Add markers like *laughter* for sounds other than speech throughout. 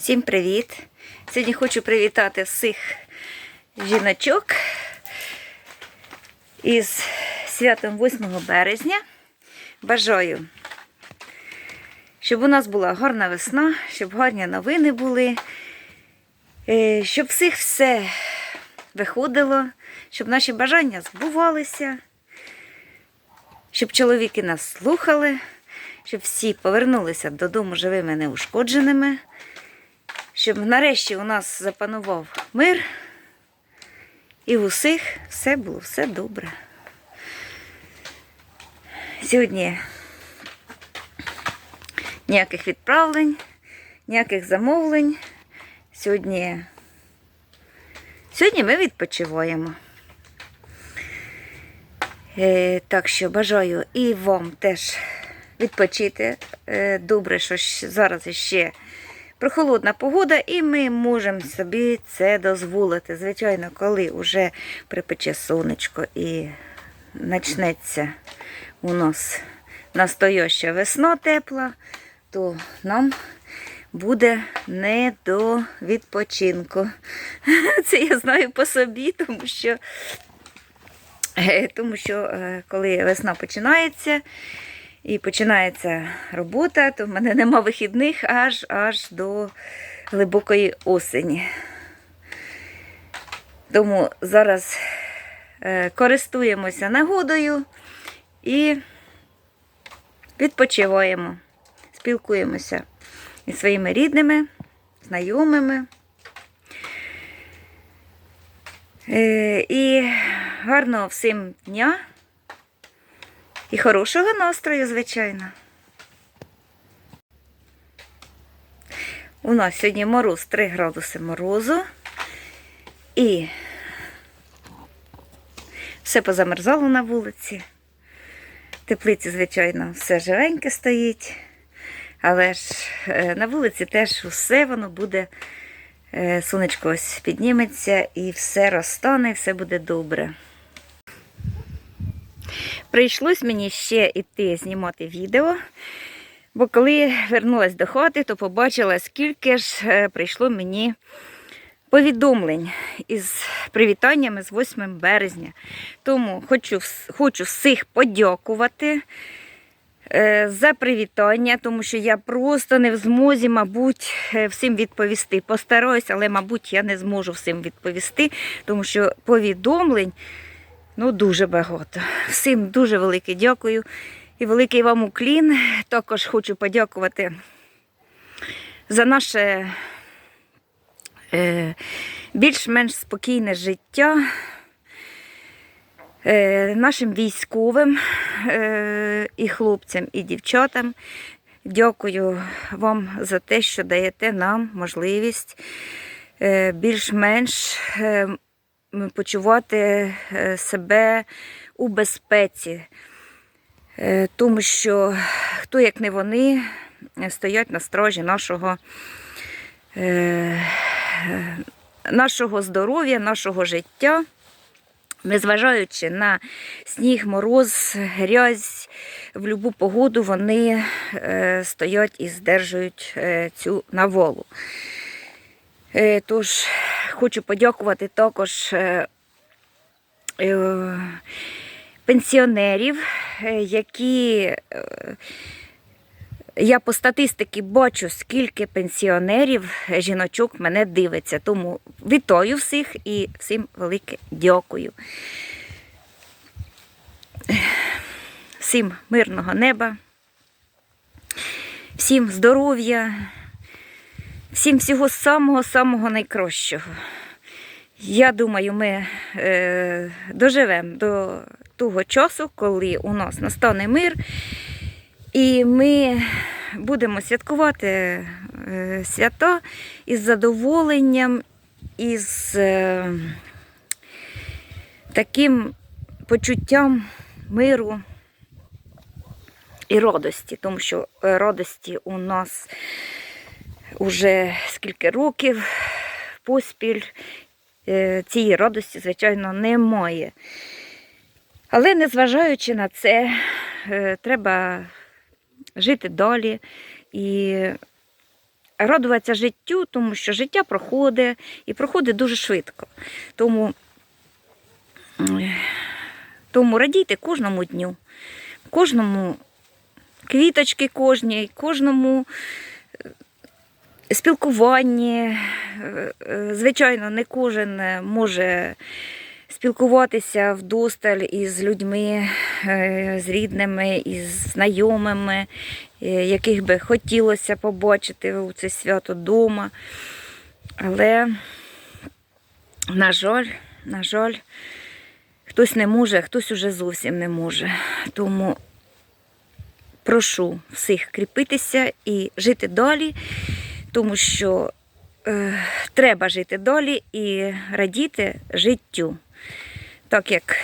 Всім привіт! Сьогодні хочу привітати всіх жіночок із святом 8 березня. Бажаю, щоб у нас була гарна весна, щоб гарні новини були, е, щоб всіх все виходило, щоб наші бажання збувалися, щоб чоловіки нас слухали, щоб всі повернулися додому живими неушкодженими щоб нарешті у нас запанував мир, і в усіх все було все добре. Сьогодні ніяких відправлень, ніяких замовлень. Сьогодні, сьогодні ми відпочиваємо. Е, так що бажаю і вам теж відпочити. Е, добре, що зараз ще прохолодна погода, і ми можемо собі це дозволити. Звичайно, коли вже припече сонечко і почнеться у нас настояща весна тепла, то нам буде не до відпочинку. *laughs* Це я знаю по собі, тому що, е, тому що е, коли весна починається, і починається робота, то в мене нема вихідних аж аж до глибокої осені. Тому зараз е, користуємося нагодою і відпочиваємо, спілкуємося із своїми рідними, знайомими. Е, і гарного всім дня. І хорошого настрою, звичайно. У нас сьогодні мороз 3 градуси морозу. І все позамерзало на вулиці. Теплиці, звичайно, все живеньке стоїть. Але ж е, на вулиці теж усе воно буде, е, сонечко ось підніметься і все розтане, і все буде добре. Прийшлось мені ще йти знімати відео, бо коли вернулася до хати, то побачила, скільки ж е, прийшло мені повідомлень із привітаннями з 8 березня. Тому хочу, хочу всіх подякувати е, за привітання, тому що я просто не в змозі, мабуть, е, всім відповісти. Постараюсь, але, мабуть, я не зможу всім відповісти, тому що повідомлень. Ну, дуже багато. Всім дуже велике дякую. І великий вам уклін. Також хочу подякувати за наше е, більш-менш спокійне життя е, нашим військовим е, і хлопцям, і дівчатам. Дякую вам за те, що даєте нам можливість е, більш-менш е, почувати е, себе у безпеці, Е, тому що хто, як не вони, е, стоять на стражі нашого, нашого здоров'я, нашого життя. Незважаючи на сніг, мороз, грязь, в будь-яку погоду вони стоять і здержують цю наволу. Тож хочу подякувати також е, е, пенсіонерів, е, які я по статистиці бачу, скільки пенсіонерів, жіночок мене дивиться. Тому вітаю всіх і всім велике дякую. Всім мирного неба, всім здоров'я, всім всього самого-самого найкращого. Я думаю, ми е, доживемо до того часу, коли у нас настане мир, і ми будемо святкувати е, свята із задоволенням, із е, таким почуттям миру і радості, тому що радості у нас уже скільки років поспіль е, цієї радості, звичайно, немає. Але незважаючи на це, е, треба жити далі і радуватися життю, тому що життя проходить і проходить дуже швидко. Тому, тому радійте кожному дню, кожному квіточки кожній, кожному е, спілкуванні. Е, е, Звичайно, не кожен е, може спілкуватися вдосталь із людьми, з рідними, із знайомими, яких би хотілося побачити у це свято вдома. Але, на жаль, на жаль, хтось не може, хтось уже зовсім не може. Тому прошу всіх кріпитися і жити далі, тому що е, треба жити далі і радіти життю. Так як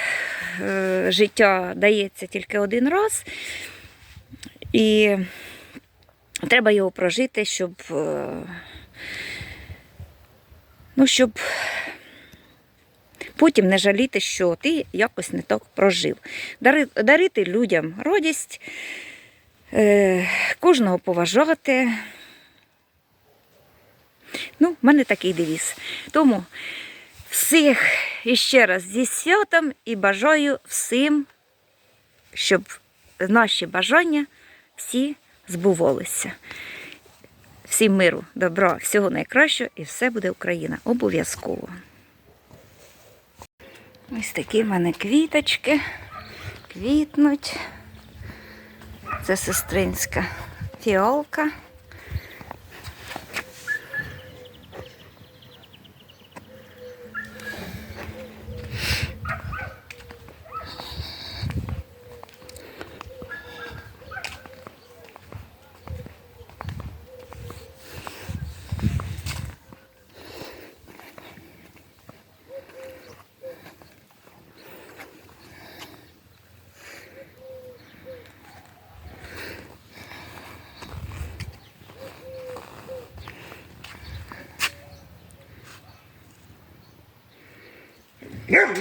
е, життя дається тільки один раз, і треба його прожити, щоб, е, ну, щоб потім не жаліти, що ти якось не так прожив. Дари, дарити людям радість, е, кожного поважати. Ну, в мене такий девіз. Тому всіх іще раз зі святом і бажаю всім, щоб наші бажання всі збувалися. Всім миру, добра, всього найкращого і все буде Україна. Обов'язково. Ось такі в мене квіточки. Квітнуть. Це сестринська фіалка. Yeah.